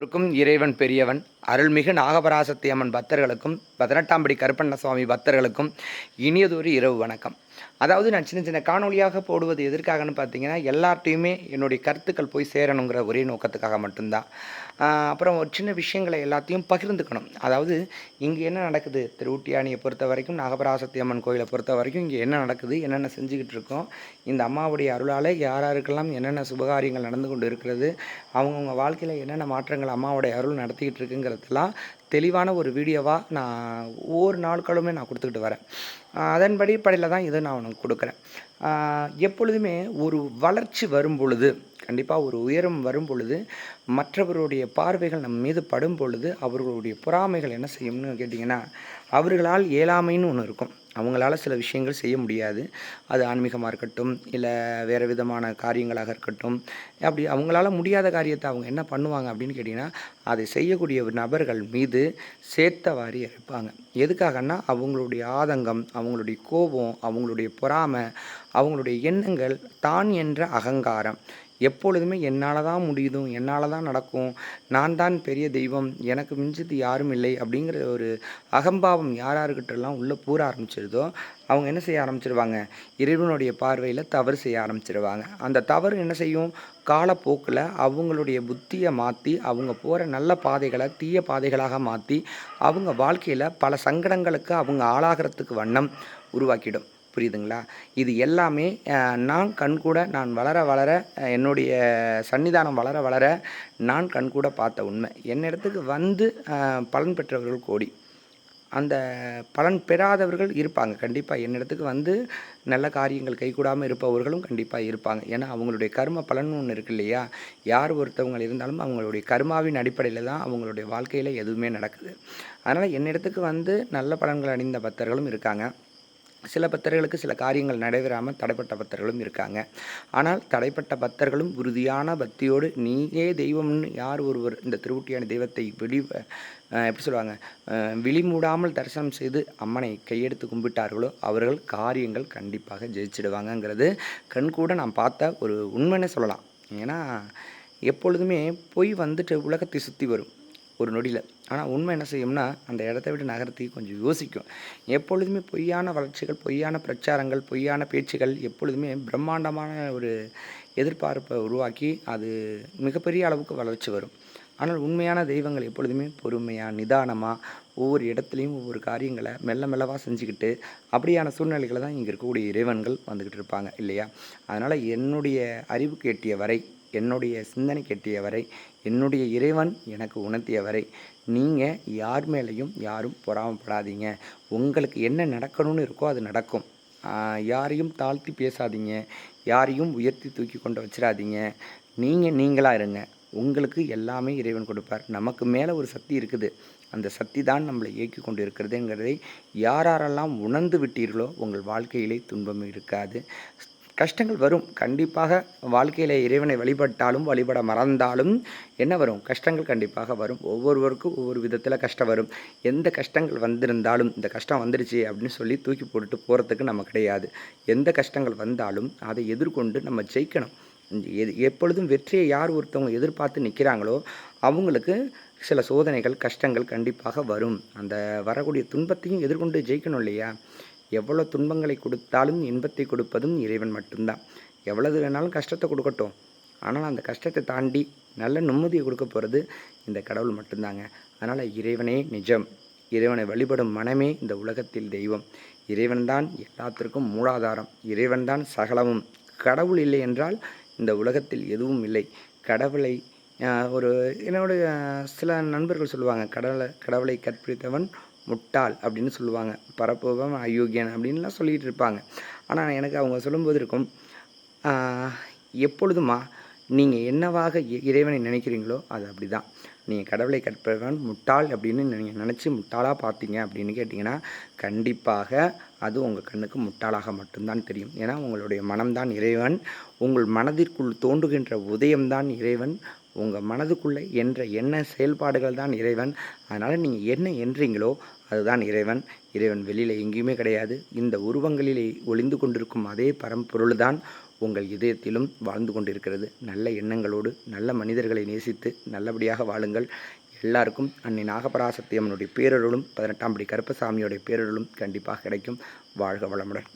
இருக்கும் இறைவன் பெரியவன் அருள்மிகு நாகபராசத்தி அம்மன் பக்தர்களுக்கும் பதினெட்டாம் படி கருப்பண்ண சுவாமி பக்தர்களுக்கும் இனியதொரு இரவு வணக்கம். அதாவது நான் சின்ன சின்ன காணொலியாக போடுவது எதற்காகன்னு பார்த்தீங்கன்னா எல்லார்ட்டையுமே என்னுடைய கருத்துக்கள் போய் சேரணுங்கிற ஒரே நோக்கத்துக்காக மட்டும்தான். அப்புறம் ஒரு சின்ன விஷயங்களை எல்லாத்தையும் பகிர்ந்துக்கணும். அதாவது இங்கே என்ன நடக்குது? திருவுட்டியானியை பொறுத்த வரைக்கும் நாகபராசக்தி அம்மன் கோயிலை பொறுத்த வரைக்கும் இங்கே என்ன நடக்குது? என்னென்ன செஞ்சுக்கிட்டு இருக்கோம்? இந்த அம்மாவுடைய அருளால் யார் யாருக்கெல்லாம் என்னென்ன சுபகாரியங்கள் நடந்து கொண்டு இருக்கிறது? அவங்கவுங்க வாழ்க்கையில் என்னென்ன மாற்றங்கள் அம்மாவுடைய அருள் நடத்திக்கிட்டு இருக்குங்கிறதெல்லாம் தெளிவான ஒரு வீடியோவாக நான் ஒவ்வொரு நாட்களுமே நான் கொடுத்துக்கிட்டு வரேன். அதன்படி படியில் தான் இதை நான் உனக்கு கொடுக்குறேன். எப்பொழுதுமே ஒரு வளர்ச்சி வரும் பொழுது கண்டிப்பாக ஒரு உயரம் வரும் பொழுது மற்றவருடைய பார்வைகள் நம் மீது படும் பொழுது அவர்களுடைய பொறாமைகள் என்ன செய்யும்னு கேட்டிங்கன்னா அவர்களால் இயலாமைன்னு ஒன்று இருக்கும். அவங்களால சில விஷயங்கள் செய்ய முடியாது. அது ஆன்மீகமாக இருக்கட்டும் இல்லை வேறு விதமான காரியங்களாக இருக்கட்டும். அப்படி அவங்களால முடியாத காரியத்தை அவங்க என்ன பண்ணுவாங்க அப்படின்னு கேட்டிங்கன்னா அதை செய்யக்கூடிய நபர்கள் மீது சேர்த்தவாரி இருப்பாங்க. எதுக்காகன்னா அவங்களுடைய ஆதங்கம் அவங்களுடைய கோபம் அவங்களுடைய பொறாமை அவங்களுடைய எண்ணங்கள் தான் என்ற அகங்காரம். எப்பொழுதுமே என்னால் தான் முடியுதும் என்னால் தான் நடக்கும் நான் தான் பெரிய தெய்வம் எனக்கு மிஞ்சது யாரும் இல்லை அப்படிங்கிற ஒரு அகம்பாவம் யார் யாருக்கிட்டலாம் உள்ளே பூர ஆரம்பிச்சிருதோ அவங்க என்ன செய்ய ஆரம்பிச்சிருவாங்க? இறைவனுடைய பார்வையில் தவறு செய்ய ஆரம்பிச்சிருவாங்க. அந்த தவறு என்ன செய்யும்? காலப்போக்கில் அவங்களுடைய புத்தியை மாற்றி அவங்க போகிற நல்ல பாதைகளை தீய பாதைகளாக மாற்றி அவங்க வாழ்க்கையில் பல சங்கடங்களுக்கு அவங்க ஆளாகிறதுக்கு வண்ணம் உருவாக்கிடும். புரியுதுங்களா? இது எல்லாமே நான் கண்கூட நான் வளர வளர என்னுடைய சன்னிதானம் வளர வளர நான் கண்கூட பார்த்த உண்மை. என்னிடத்துக்கு வந்து பலன் பெற்றவர்கள் கோடி. அந்த பலன் பெறாதவர்கள் இருப்பாங்க. கண்டிப்பாக என்னிடத்துக்கு வந்து நல்ல காரியங்கள் கைகூடாமல் இருப்பவர்களும் கண்டிப்பாக இருப்பாங்க. ஏன்னா அவங்களுடைய கர்ம பலன் ஒன்று இருக்கு இல்லையா? யார் ஒருத்தவங்க இருந்தாலும் அவங்களுடைய கர்மாவின் அடிப்படையில் தான் அவங்களுடைய வாழ்க்கையில் எதுவுமே நடக்குது. அதனால் என்னிடத்துக்கு வந்து நல்ல பலன்கள் அணிந்த பக்தர்களும் இருக்காங்க. சில பக்தர்களுக்கு சில காரியங்கள் நடைபெறாமல் தடைப்பட்ட பக்தர்களும் இருக்காங்க. ஆனால் தடைப்பட்ட பக்தர்களும் உறுதியான பக்தியோடு நீயே தெய்வம்னு யார் ஒருவர் இந்த திருவுட்டியான தெய்வத்தை வெளி எப்படி சொல்லுவாங்க விழிமூடாமல் தரிசனம் செய்து அம்மனை கையெடுத்து கும்பிட்டார்களோ அவர்கள் காரியங்கள் கண்டிப்பாக ஜெயிச்சிடுவாங்கங்கிறது கண்கூட நான் பார்த்த ஒரு உண்மைன்னு சொல்லலாம். ஏன்னா எப்பொழுதுமே பொய் வந்துட்டு உலகத்தை சுற்றி வரும் ஒரு நொடியில். ஆனால் உண்மை என்ன செய்யும்னா அந்த இடத்த விட்டு நகரத்துக்கு கொஞ்சம் யோசிக்கும். எப்பொழுதுமே பொய்யான வளர்ச்சிகள் பொய்யான பிரச்சாரங்கள் பொய்யான பேச்சுகள் எப்பொழுதுமே பிரம்மாண்டமான ஒரு எதிர்பார்ப்பை உருவாக்கி அது மிகப்பெரிய அளவுக்கு வளர்ச்சி வரும். ஆனால் உண்மையான தெய்வங்கள் எப்பொழுதுமே பொறுமையாக நிதானமாக ஒவ்வொரு இடத்துலையும் ஒவ்வொரு காரியங்களை மெல்ல மெல்லவாக செஞ்சுக்கிட்டு அப்படியான சூழ்நிலைகளை தான் இங்கே இருக்கக்கூடிய இறைவன்கள் வந்துக்கிட்டு இருப்பாங்க இல்லையா? அதனால் என்னுடைய அறிவுக்கு எட்டிய வரை என்னுடைய சிந்தனை கெட்டியவரை வரை என்னுடைய இறைவன் எனக்கு உணர்த்திய வரை நீங்கள் யார் மேலேயும் யாரும் பொறாமப்படாதீங்க. உங்களுக்கு என்ன நடக்கணும்னு இருக்கோ அது நடக்கும். யாரையும் தாழ்த்தி பேசாதீங்க. யாரையும் உயர்த்தி தூக்கி கொண்டு வச்சிடாதீங்க. நீங்கள் நீங்களாக இருங்க. உங்களுக்கு எல்லாமே இறைவன் கொடுப்பார். நமக்கு மேலே ஒரு சக்தி இருக்குது. அந்த சக்தி தான் நம்மளை இயக்கி கொண்டு இருக்கிறதுங்கிறதை யாரெல்லாம் உணர்ந்து விட்டீர்களோ உங்கள் வாழ்க்கையிலே துன்பம் இருக்காது. கஷ்டங்கள் வரும். கண்டிப்பாக வாழ்க்கையில் இறைவனை வழிபட்டாலும் வழிபட மறந்தாலும் என்ன வரும்? கஷ்டங்கள் கண்டிப்பாக வரும். ஒவ்வொருவருக்கும் ஒவ்வொரு விதத்தில் கஷ்டம் வரும். எந்த கஷ்டங்கள் வந்திருந்தாலும் இந்த கஷ்டம் வந்துருச்சு அப்படின்னு சொல்லி தூக்கி போட்டுட்டு போகிறதுக்கு நம்ம கிடையாது. எந்த கஷ்டங்கள் வந்தாலும் அதை எதிர்கொண்டு நம்ம ஜெயிக்கணும். எது எப்பொழுதும் வெற்றியை யார் ஒருத்தவங்க எதிர்பார்த்து நிற்கிறாங்களோ அவங்களுக்கு சில சோதனைகள் கஷ்டங்கள் கண்டிப்பாக வரும். அந்த வரக்கூடிய துன்பத்தையும் எதிர்கொண்டு ஜெயிக்கணும் இல்லையா? எவ்வளோ துன்பங்களை கொடுத்தாலும் இன்பத்தை கொடுப்பதும் இறைவன் மட்டும்தான். எவ்வளவு வேணாலும் கஷ்டத்தை கொடுக்கட்டும். ஆனால் அந்த கஷ்டத்தை தாண்டி நல்ல நிம்மதியை கொடுக்க போகிறது இந்த கடவுள் மட்டும்தாங்க. அதனால் இறைவனே நிஜம். இறைவனை வழிபடும் மனமே இந்த உலகத்தில் தெய்வம். இறைவன்தான் எல்லாத்திற்கும் மூலாதாரம். இறைவன்தான் சகலமும். கடவுள் இல்லை என்றால் இந்த உலகத்தில் எதுவும் இல்லை. கடவுளை ஒரு என்னோட சில நண்பர்கள் சொல்லுவாங்க கடவுளை கடவுளை கற்பித்தவன் முட்டாள் அப்படின்னு சொல்லுவாங்க. பரப்புவன் அயோக்கியன் அப்படின்லாம் சொல்லிகிட்டு இருப்பாங்க. ஆனால் எனக்கு அவங்க சொல்லும்போது இருக்கும் எப்பொழுதுமா நீங்கள் என்னவாக இ- இறைவனை நினைக்கிறீங்களோ அது அப்படி தான் நீங்கள் கடவுளை கற்பவன் முட்டாள் அப்படின்னு நீங்கள் நினச்சி முட்டாளாக பார்த்தீங்க அப்படின்னு கேட்டிங்கன்னா கண்டிப்பாக அது உங்கள் கண்ணுக்கு முட்டாளாக மட்டும்தான் தெரியும். ஏன்னா உங்களுடைய மனம்தான் இறைவன். உங்கள் மனதிற்குள் தோன்றுகின்ற உதயம்தான் இறைவன். உங்கள் மனதுக்குள்ளே என்ற என்ன செயல்பாடுகள் தான் இறைவன். அதனால் நீங்கள் என்ன என்றீங்களோ அதுதான் இறைவன். இறைவன் வெளியில் எங்கேயுமே கிடையாது. இந்த உருவங்களிலே ஒளிந்து கொண்டிருக்கும் அதே பரம்பொருள் தான் உங்கள் இதயத்திலும் வாழ்ந்து கொண்டிருக்கிறது. நல்ல எண்ணங்களோடு நல்ல மனிதர்களை நேசித்து நல்லபடியாக வாழுங்கள். எல்லாருக்கும் அன்னை நாகபராசக்தி அம்மனுடைய பேரருளும் பதினெட்டாம் படி கருப்பசாமியோடைய பேரருளும் கண்டிப்பாக கிடைக்கும். வாழ்க வளமுடன்.